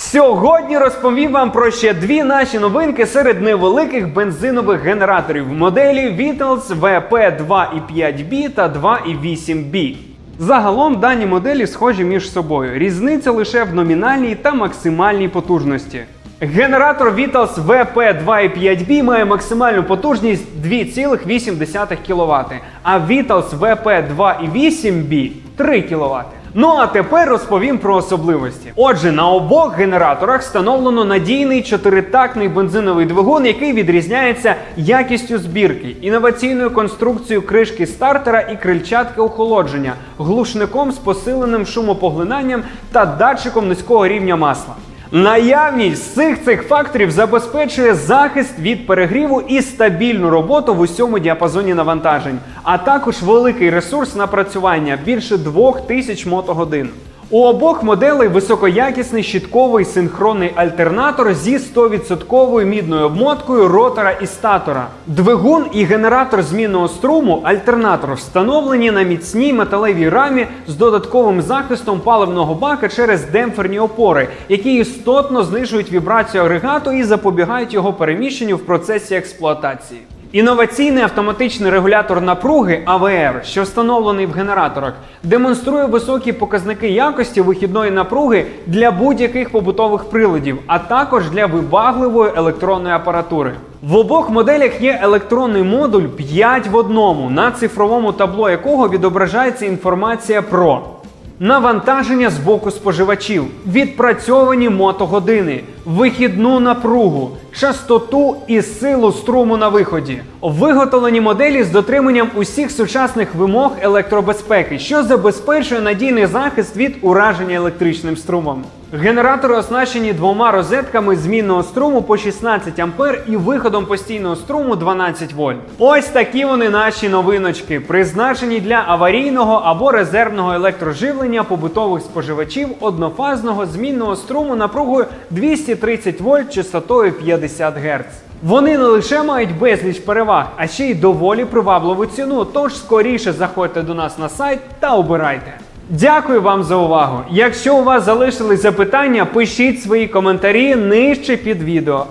Сьогодні розповім вам про ще дві наші новинки серед невеликих бензинових генераторів моделі Vitals VP 2.5B та 2.8B. Загалом дані моделі схожі між собою. Різниця лише в номінальній та максимальній потужності. Генератор Vitals VP 2.5B має максимальну потужність 2,8 кВт, а Vitals VP 2.8B 3 кВт. Ну а тепер розповім про особливості. Отже, на обох генераторах встановлено надійний чотиритактний бензиновий двигун, який відрізняється якістю збірки, інноваційною конструкцією кришки стартера і крильчатки охолодження, глушником з посиленим шумопоглинанням та датчиком низького рівня масла. Наявність всіх цих факторів забезпечує захист від перегріву і стабільну роботу в усьому діапазоні навантажень, а також великий ресурс напрацювання більше 2000 мотогодин. У обох моделей високоякісний щитковий синхронний альтернатор зі 100% мідною обмоткою ротора і статора. Двигун і генератор змінного струму альтернатор встановлені на міцній металевій рамі з додатковим захистом паливного бака через демпферні опори, які істотно знижують вібрацію агрегату і запобігають його переміщенню в процесі експлуатації. Інноваційний автоматичний регулятор напруги АВР, що встановлений в генераторах, демонструє високі показники якості вихідної напруги для будь-яких побутових приладів, а також для вибагливої електронної апаратури. В обох моделях є електронний модуль 5 в одному, на цифровому табло якого відображається інформація про навантаження з боку споживачів, відпрацьовані мотогодини, вихідну напругу, частоту і силу струму на виході, виготовлені моделі з дотриманням усіх сучасних вимог електробезпеки, що забезпечує надійний захист від ураження електричним струмом. Генератори оснащені двома розетками змінного струму по 16 А і виходом постійного струму 12 вольт. Ось такі вони наші новиночки, призначені для аварійного або резервного електроживлення побутових споживачів однофазного змінного струму напругою 230 вольт частотою 50 Гц. Вони не лише мають безліч переваг, а ще й доволі привабливу ціну. Тож скоріше заходьте до нас на сайт та обирайте. Дякую вам за увагу. Якщо у вас залишились запитання, пишіть свої коментарі нижче під відео.